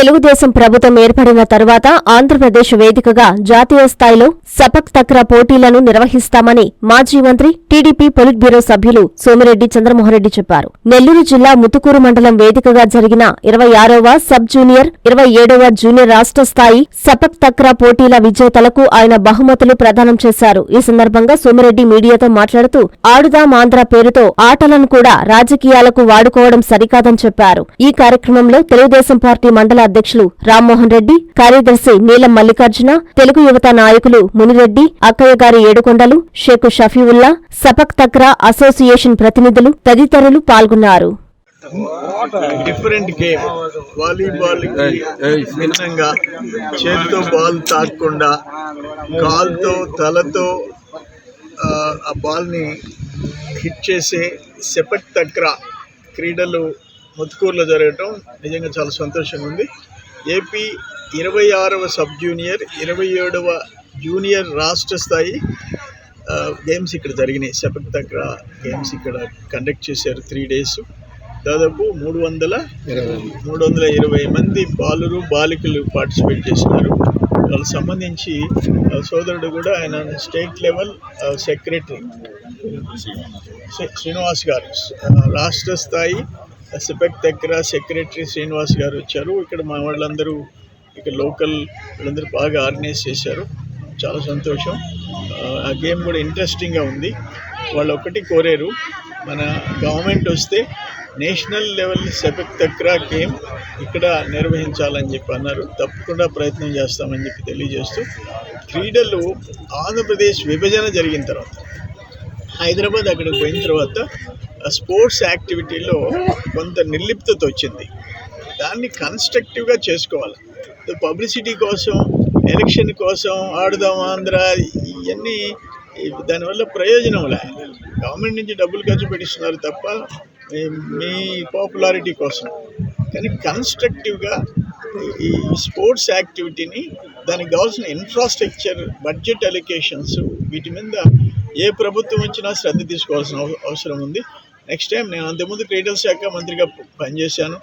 తెలుగుదేశం ప్రభుత్వం ఏర్పడిన తరువాత ఆంధ్రప్రదేశ్ వేదికగా జాతీయ స్థాయిలో సపక్ తక్ర పోటీలను నిర్వహిస్తామని మాజీ మంత్రి టీడీపీ పొలిట్ బ్యూరో సభ్యులు సోమిరెడ్డి చంద్రమోహన్రెడ్డి చెప్పారు. నెల్లూరు జిల్లా ముతుకూరు మండలం వేదికగా జరిగిన ఇరవై ఆరవ సబ్ జూనియర్ ఇరవై ఏడవ జూనియర్ రాష్ట్ర స్థాయి సపక్ తక్ర పోటీల విజేతలకు ఆయన బహుమతులు ప్రదానం చేశారు. ఈ సందర్భంగా సోమిరెడ్డి మీడియాతో మాట్లాడుతూ ఆడుదాం ఆంధ్ర పేరుతో ఆటలను కూడా రాజకీయాలకు వాడుకోవడం సరికాదని చెప్పారు. ఈ కార్యక్రమంలో తెలుగుదేశం పార్టీ మండల అధ్యక్షులు రామ్మోహన్ రెడ్డి కార్యదర్శి నీలం మల్లికార్జున తెలుగు యువత నాయకులు మునిరెడ్డి అక్కయ్య గారి ఏడుకొండలు షేకు షఫీవుల్లా సపక్ తక్రా అసోసియేషన్ ప్రతినిధులు తదితరులు పాల్గొన్నారు. డిఫరెంట్ గేమ్ వాలీబాల్ భిన్నంగా చేతితో బాల్ తాకకుండా కాల్తో తలతో ఆ, బాల్ని హిట్ చేసే సెపక్ తక్రా క్రీడలు ముత్తుకూరులో జరగటం నిజంగా చాలా సంతోషంగా ఉంది. ఏపీ ఇరవై ఆరవ సబ్ జూనియర్ ఇరవై ఏడవ జూనియర్ రాష్ట్ర స్థాయి గేమ్స్ ఇక్కడ జరిగినాయి. సెపక్ తక్రా గేమ్స్ ఇక్కడ కండక్ట్ చేశారు త్రీ డేస్ దాదాపు మూడు వందల మూడు వందల ఇరవై మంది బాలురు బాలికలు పార్టిసిపేట్ చేసినారు వాళ్ళకి సంబంధించి సోదరుడు కూడా ఆయన స్టేట్ లెవెల్ సెక్రటరీ శ్రీనివాస్. గారు రాష్ట్ర స్థాయి ఎస్పెక్ దగ్గర సెక్రటరీ శ్రీనివాస్ గారు వచ్చారు. ఇక్కడ మా వాళ్ళందరూ ఇక్కడ లోకల్ వాళ్ళందరూ బాగా ఆర్గనైజ్ చేశారు. చాలా సంతోషం. ఆ, ఆ గేమ్ కూడా ఇంట్రెస్టింగ్గా ఉంది. వాళ్ళు ఒకటి కోరారు. మన గవర్నమెంట్ వస్తే national level sepak takraw game ఇక్కడ నిర్వహించాలని చెప్పి అన్నారు. తప్పకుండా ప్రయత్నం చేస్తామని చెప్పి తెలియజేస్తూ క్రీడలు ఆంధ్రప్రదేశ్ విభజన జరిగిన తర్వాత హైదరాబాద్ అక్కడికి పోయిన తర్వాత ఆ స్పోర్ట్స్ యాక్టివిటీలో కొంత నిర్లిప్తత వచ్చింది. దాన్ని కన్స్ట్రక్టివ్గా చేసుకోవాలి. పబ్లిసిటీ కోసం ఎలక్షన్ కోసం ఆడుదాం ఆంధ్ర ఇవన్నీ దానివల్ల ప్రయోజనం లే. గవర్నమెంట్ నుంచి డబ్బులు ఖర్చు పెట్టిస్తున్నారు తప్ప మీ- మీ పాపులారిటీ కోసం. కానీ కన్స్ట్రక్టివ్గా ఈ స్పోర్ట్స్ యాక్టివిటీని దానికి కావాల్సిన ఇన్ఫ్రాస్ట్రక్చర్ బడ్జెట్ అలికేషన్స్ వీటి మీద ఏ ప్రభుత్వం వచ్చినా శ్రద్ధ తీసుకోవాల్సిన అవసరం ఉంది. నెక్స్ట్ టైం నేను అంతకుముందు క్రీడల శాఖ మంత్రిగా పనిచేశాను.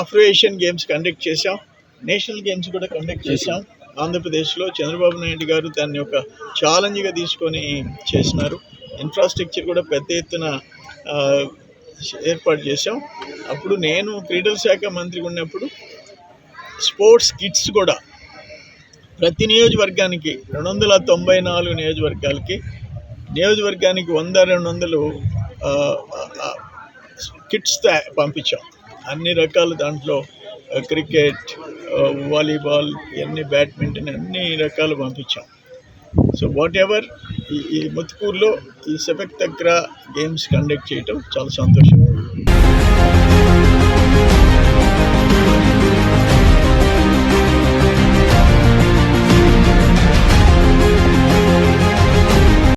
ఆఫ్రో ఏషియన్ గేమ్స్ కండక్ట్ చేశాం. నేషనల్ గేమ్స్ కూడా కండక్ట్ చేశాం. ఆంధ్రప్రదేశ్లో చంద్రబాబు నాయుడు గారు దాన్ని ఒక ఛాలెంజ్గా తీసుకొని చేసినారు. ఇన్ఫ్రాస్ట్రక్చర్ కూడా పెద్ద ఎత్తున ఏర్పాటు చేశాం. అప్పుడు నేను క్రీడల శాఖ మంత్రిగా ఉన్నప్పుడు స్పోర్ట్స్ కిట్స్ కూడా ప్రతి నియోజకవర్గానికి రెండు వందల తొంభై నాలుగు నియోజకవర్గాలకి నియోజకవర్గానికి వంద రెండు వందలు కిట్స్ తా- పంపించాం. అన్ని రకాల దాంట్లో క్రికెట్ వాలీబాల్ ఇవన్నీ బ్యాడ్మింటన్ అన్ని రకాలు పంపించాం. సో వాట్ ఎవర్ ఈ ఈ ముత్తుకూరులో ఈ సెపెక్ తగ్ర గేమ్స్ కండక్ట్ చేయటం చాలా సంతోషం.